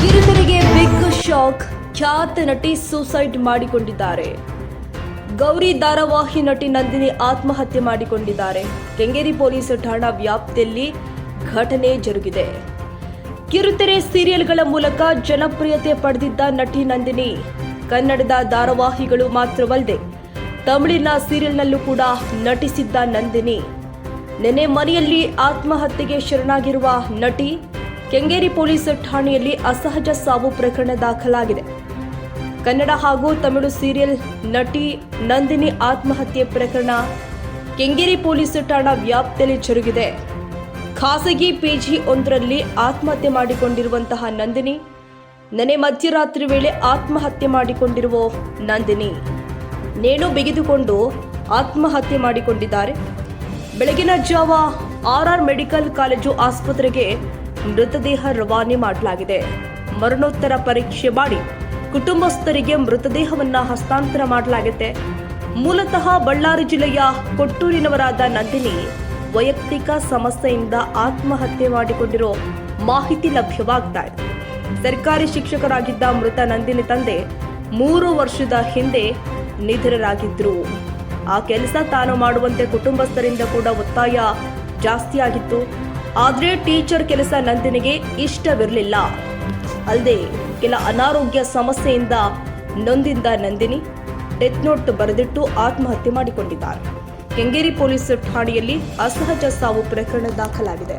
ಕಿರುತೆರೆಗೆ big shock ಖ್ಯಾತ ನಟಿ suicide ಮಾಡಿಕೊಂಡಿದ್ದಾರೆ. ಗೌರಿ ಧಾರಾವಾಹಿ ನಟಿ ನಂದಿನಿ ಆತ್ಮಹತ್ಯೆ ಮಾಡಿಕೊಂಡಿದ್ದಾರೆ. ಕೆಂಗೇರಿ ಪೊಲೀಸ್ ಠಾಣಾ ವ್ಯಾಪ್ತಿಯಲ್ಲಿ ಘಟನೆ ಜರುಗಿದೆ. ಕಿರುತೆರೆ ಸೀರಿಯಲ್ಗಳ ಮೂಲಕ ಜನಪ್ರಿಯತೆ ಪಡೆದಿದ್ದ ನಟಿ ನಂದಿನಿ. ಕನ್ನಡದ ಧಾರಾವಾಹಿಗಳು ಮಾತ್ರವಲ್ಲದೆ ತಮಿಳಿನ ಸೀರಿಯಲ್ನಲ್ಲೂ ಕೂಡ ನಟಿಸಿದ್ದ ನಂದಿನಿ. ನೆನೆ ಮನೆಯಲ್ಲಿ ಆತ್ಮಹತ್ಯೆಗೆ ಶರಣಾಗಿರುವ ನಟಿ ಕೆಂಗೇರಿ ಪೊಲೀಸ್ ಠಾಣೆಯಲ್ಲಿ ಅಸಹಜ ಸಾವು ಪ್ರಕರಣ ದಾಖಲಾಗಿದೆ. ಕನ್ನಡ ಹಾಗೂ ತಮಿಳು ಸೀರಿಯಲ್ ನಟಿ ನಂದಿನಿ ಆತ್ಮಹತ್ಯೆ ಪ್ರಕರಣ ಕೆಂಗೇರಿ ಪೊಲೀಸ್ ಠಾಣಾ ವ್ಯಾಪ್ತಿಯಲ್ಲಿ ಜರುಗಿದೆ. ಖಾಸಗಿ ಪಿಜಿ ಒಂದರಲ್ಲಿ ಆತ್ಮಹತ್ಯೆ ಮಾಡಿಕೊಂಡಿರುವಂತಹ ನಂದಿನಿ, ನೆನೆ ಮಧ್ಯರಾತ್ರಿ ವೇಳೆ ಆತ್ಮಹತ್ಯೆ ಮಾಡಿಕೊಂಡಿರುವ ನಂದಿನಿ. ನೇಣು ಬಿಗಿದುಕೊಂಡು ಆತ್ಮಹತ್ಯೆ ಮಾಡಿಕೊಂಡಿದ್ದಾರೆ. ಬೆಳಗಿನ ಜಾವ ಆರ್ ಮೆಡಿಕಲ್ ಕಾಲೇಜು ಆಸ್ಪತ್ರೆಗೆ ಮೃತದೇಹ ರವಾನೆ ಮಾಡಲಾಗಿದೆ. ಮರಣೋತ್ತರ ಪರೀಕ್ಷೆ ಮಾಡಿ ಕುಟುಂಬಸ್ಥರಿಗೆ ಮೃತದೇಹವನ್ನ ಹಸ್ತಾಂತರ ಮಾಡಲಾಗಿದೆ ಮೂಲತಃ ಬಳ್ಳಾರಿ ಜಿಲ್ಲೆಯ ಕೊಟ್ಟೂರಿನವರಾದ ನಂದಿನಿ ವೈಯಕ್ತಿಕ ಸಮಸ್ಯೆಯಿಂದ ಆತ್ಮಹತ್ಯೆ ಮಾಡಿಕೊಂಡಿರೋ ಮಾಹಿತಿ ಲಭ್ಯವಾಗ್ತಾ ಇದೆ. ಸರ್ಕಾರಿ ಶಿಕ್ಷಕರಾಗಿದ್ದ ಮೃತ ನಂದಿನಿ ತಂದೆ ಮೂರು ವರ್ಷದ ಹಿಂದೆ ನಿಧನರಾಗಿದ್ರು. ಆ ಕೆಲಸ ತಾನು ಮಾಡುವಂತೆ ಕುಟುಂಬಸ್ಥರಿಂದ ಕೂಡ ಒತ್ತಾಯ ಜಾಸ್ತಿ ಆಗಿತ್ತು ಆದರೆ ಟೀಚರ್ ಕೆಲಸ ನಂದಿನಿಗೆ ಇಷ್ಟವಿರಲಿಲ್ಲ. ಅಲ್ಲದೆ ಕೆಲ ಅನಾರೋಗ್ಯ ಸಮಸ್ಯೆಯಿಂದ ನೊಂದಿದ್ದ ನಂದಿನಿ ಡೆತ್ ನೋಟ್ ಬರೆದಿಟ್ಟು ಆತ್ಮಹತ್ಯೆ ಮಾಡಿಕೊಂಡಿದ್ದಾರೆ ಕೆಂಗೇರಿ ಪೊಲೀಸ್ ಠಾಣೆಯಲ್ಲಿ ಅಸಹಜ ಸಾವು ಪ್ರಕರಣ ದಾಖಲಾಗಿದೆ.